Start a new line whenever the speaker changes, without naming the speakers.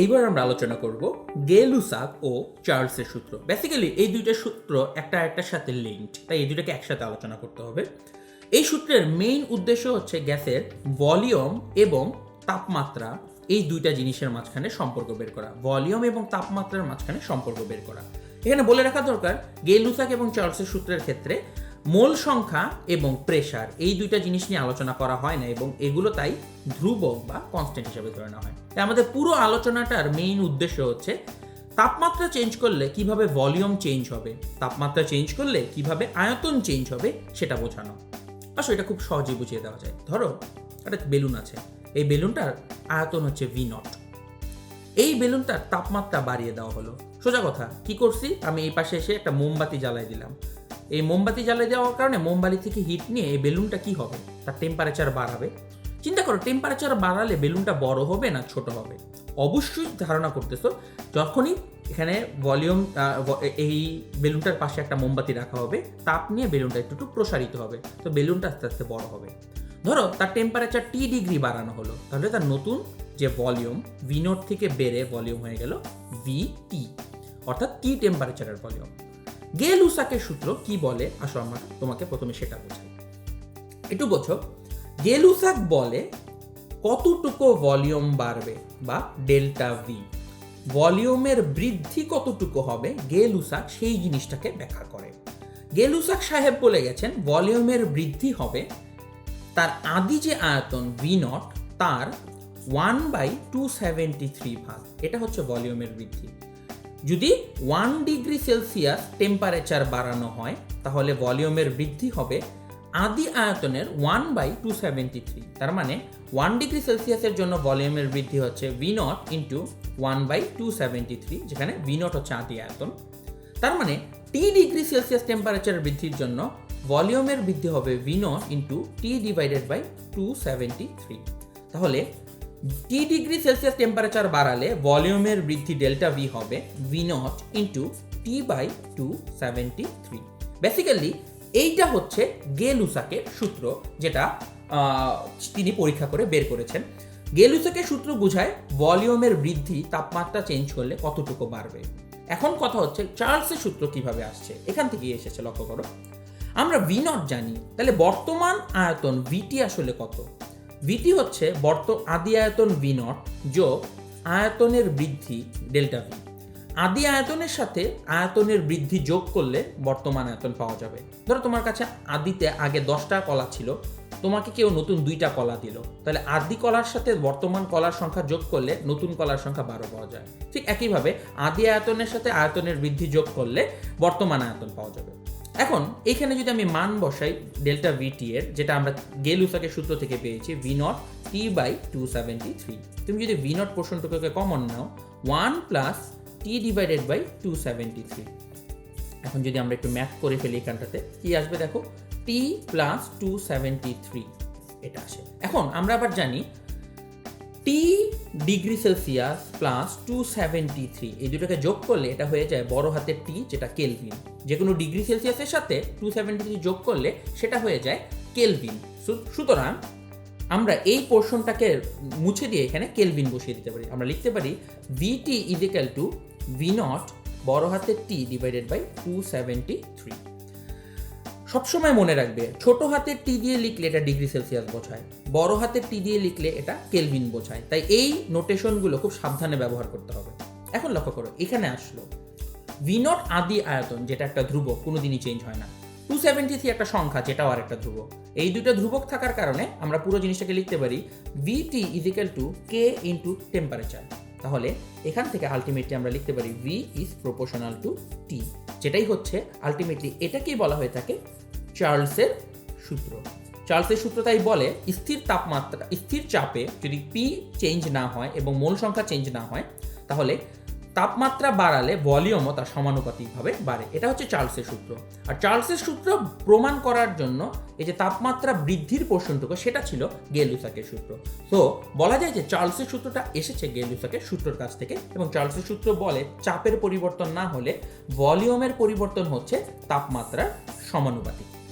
এইবার আমরা আলোচনা করব গেলুসাক ও চার্লসের সূত্র। বেসিক্যালি এই দুইটা সূত্র একটা একটার সাথে লিঙ্কড তাই এই দুটাকে একসাথে আলোচনা করতে হবে। এই সূত্রের মেইন উদ্দেশ্য হচ্ছে গ্যাসের ভলিউম এবং তাপমাত্রা, এই দুইটা জিনিসের মাঝখানে সম্পর্ক বের করা। ভলিউম এবং তাপমাত্রার মাঝখানে সম্পর্ক বের করা। এখানে বলে রাখা দরকার, গেলুসাক এবং চার্লসের সূত্রের ক্ষেত্রে মোল সংখ্যা এবং প্রেসার এই দুইটা জিনিস নিয়ে আলোচনা করা হয় না এবং এগুলো তাই ধ্রুবক বা কনস্ট্যান্ট হিসেবে ধরে নেওয়া হয়। তাই আমাদের পুরো আলোচনাটার মেইন উদ্দেশ্য হচ্ছে তাপমাত্রা চেঞ্জ করলে কীভাবে ভলিউম চেঞ্জ হবে, তাপমাত্রা চেঞ্জ করলে কীভাবে আয়তন চেঞ্জ হবে সেটা বোঝানো। আসলে এটা খুব সহজেই বুঝিয়ে দেওয়া যায়। ধরো একটা বেলুন আছে, এই বেলুনটার আয়তন হচ্ছে ভি নট এই বেলুনটার তাপমাত্রা বাড়িয়ে দেওয়া হলো। সোজা কথা, কি করছি? আমি এই পাশে এসে একটা মোমবাতি জ্বালাই দিলাম। এই মোমবাতি জ্বালিয়ে দেওয়ার কারণে মোমবাতি থেকে হিট নিয়ে এই বেলুনটা কি হবে? তার টেম্পারেচার বাড়াবে। চিন্তা করো টেম্পারেচার বাড়ালে বেলুনটা বড় হবে না ছোট হবে? অবশ্যই ধারণা করতেছো, যখনই এখানে ভলিউম এই বেলুনটার পাশে একটা মোমবাতি রাখা হবে, তাপ নিয়ে বেলুনটা একটু একটু প্রসারিত হবে। তো বেলুনটা আস্তে আস্তে বড় হবে। ধরো, তার টেম্পারেচার টি ডিগ্রি বাড়ানো হলো। তাহলে তার নতুন যে ভলিউম ভি নোট থেকে বেড়ে ভলিউম হয়ে গেল ভি টি অর্থাৎ টি টেম্পারেচারের ভলিউম গেল উসাকের সূত্র কি বলে? আসো আমরা তোমাকে প্রথমে সেটা বোঝাই। একটু বোঝো। গেলুসাক বলে কতটুকু ভলিউম বাড়বে বা ডেল্টা ভি ভলিউমের বৃদ্ধি কতটুকু হবে? গেলুসাক সেই জিনিসটাকে ব্যাখ্যা করে। গেলুসাক সাহেব বলে গেছেন, ভলিউমের বৃদ্ধি হবে তার আদি যে আয়তন ভি নট তার one by two seventy three ভাগ। এটা হচ্ছে ভলিউমের বৃদ্ধি। যদি ওয়ান ডিগ্রি সেলসিয়াস টেম্পারেচার বাড়ানো হয়, তাহলে ভলিউমের বৃদ্ধি হবে আদি আয়তনের one by two seventy three তার মানে ওয়ান ডিগ্রি সেলসিয়াসের জন্য ভলিউমের বৃদ্ধি হচ্ছে V naught into one by two seventy three যেখানে ভি নট হচ্ছে আদি আয়তন। তার মানে টি ডিগ্রি সেলসিয়াস টেম্পারেচার বৃদ্ধির জন্য ভলিউমের বৃদ্ধি হবে V naught into T divided by two seventy three তাহলে টি ডিগ্রি সেলসিয়াস টেম্পারেচার বাড়ালে ভলিউমের বৃদ্ধি ডেল্টা ভি হবে V naught into T by two seventy three basically এইটা হচ্ছে গেলুসাকের সূত্র যেটা তিনি পরীক্ষা করে বের করেছেন। গেলুসাকের সূত্র বোঝায় ভলিউমের বৃদ্ধি তাপমাত্রা চেঞ্জ করলে কতটুকু বাড়বে। এখন কথা হচ্ছে চার্লসের সূত্র কীভাবে আসছে। এখান থেকেই এসেছে, লক্ষ্য করো। আমরা ভি নট জানি, তাহলে বর্তমান আয়তন ভিটি আসলে কত? ভিটি হচ্ছে বর্ত আদি আয়তন ভি নট যোগ আয়তনের বৃদ্ধি ডেল্টা ভি আদি আয়তনের সাথে আয়তনের বৃদ্ধি যোগ করলে বর্তমান আয়তন পাওয়া যাবে। ধরো তোমার কাছে আদিতে আগে দশটা কলা ছিল, তোমাকে কেউ নতুন দুইটা কলা দিল। তাহলে আদি কলার সাথে বর্তমান কলার সংখ্যা যোগ করলে নতুন কলার সংখ্যা বারো পাওয়া যায়। ঠিক একইভাবে আদি আয়তনের সাথে আয়তনের বৃদ্ধি যোগ করলে বর্তমান আয়তন পাওয়া যাবে। এখন এখানে যদি আমি মান বসাই ডেল্টা ভিটি এর, যেটা আমরা গেলুসাকের সূত্র থেকে পেয়েছি V naught T by two seventy three তুমি যদি ভি নট পোর্শনটুকুকে common now one plus T divided by two seventy three এখন যদি আমরা একটু ম্যাথ করে ফেলি এখানটাতে, কি আসবে দেখো? T plus two seventy three এটা আসে। এখন আমরা আবার জানি T degree Celsius plus two seventy three এই দুটোকে যোগ করলে এটা হয়ে যায় বড় হাতের টি যেটা কেলভিন যে কোনো ডিগ্রি সেলসিয়াসের সাথে টু সেভেন্টি থ্রি যোগ করলে সেটা হয়ে যায় কেলভিন সুতরাং আমরা এই পোর্শনটাকে মুছে দিয়ে এখানে কেলভিন বসিয়ে দিতে পারি। আমরা লিখতে পারি VT is equal to V naught বড় হাতের T divided by two seventy three সবসময় মনে রাখবে, ছোট হাতের টি দিয়ে লিখলে এটা ডিগ্রি সেলসিয়াস বোঝায়, বড় হাতের টি দিয়ে লিখলে এটা কেলভিন বোঝায়। তাই এই নোটেশনগুলো খুব সাবধানে ব্যবহার করতে হবে। এখন লক্ষ্য করো, এখানে আসলো। ভি নট আদি আয়তন, যেটা একটা ধ্রুবক, কোনোদিনই চেঞ্জ হয় না। টু সেভেন্টি থ্রি একটা সংখ্যা, যেটাও আর একটা ধ্রুবক। এই দুটো ধ্রুবক থাকার কারণে আমরা পুরো জিনিসটাকে লিখতে পারি V T equal to K into temperature তাহলে এখান থেকে আলটিমেটলি আমরা লিখতে পারি V is proportional to T যেটাই হচ্ছে আলটিমেটলি এটাকেই বলা হয়ে থাকে চার্লসের সূত্র। চার্লসের সূত্র তাই বলে, স্থির তাপমাত্রা, স্থির চাপে যদি পি চেঞ্জ না হয় এবং মোল সংখ্যা চেঞ্জ না হয়, তাহলে তাপমাত্রা বাড়ালে ভলিউমও তার সমানুপাতিকভাবে বাড়ে। এটা হচ্ছে চার্লসের সূত্র। আর চার্লসের সূত্র প্রমাণ করার জন্য এই যে তাপমাত্রা বৃদ্ধির পোর্শনটুকু, সেটা ছিল গেলুসাকের সূত্র। তো বলা যায় যে চার্লসের সূত্রটা এসেছে গেলুসাকের সূত্রের কাছ থেকে এবং চার্লসের সূত্র বলে চাপের পরিবর্তন না হলে ভলিউমের পরিবর্তন হচ্ছে তাপমাত্রার সমানুপাতিক।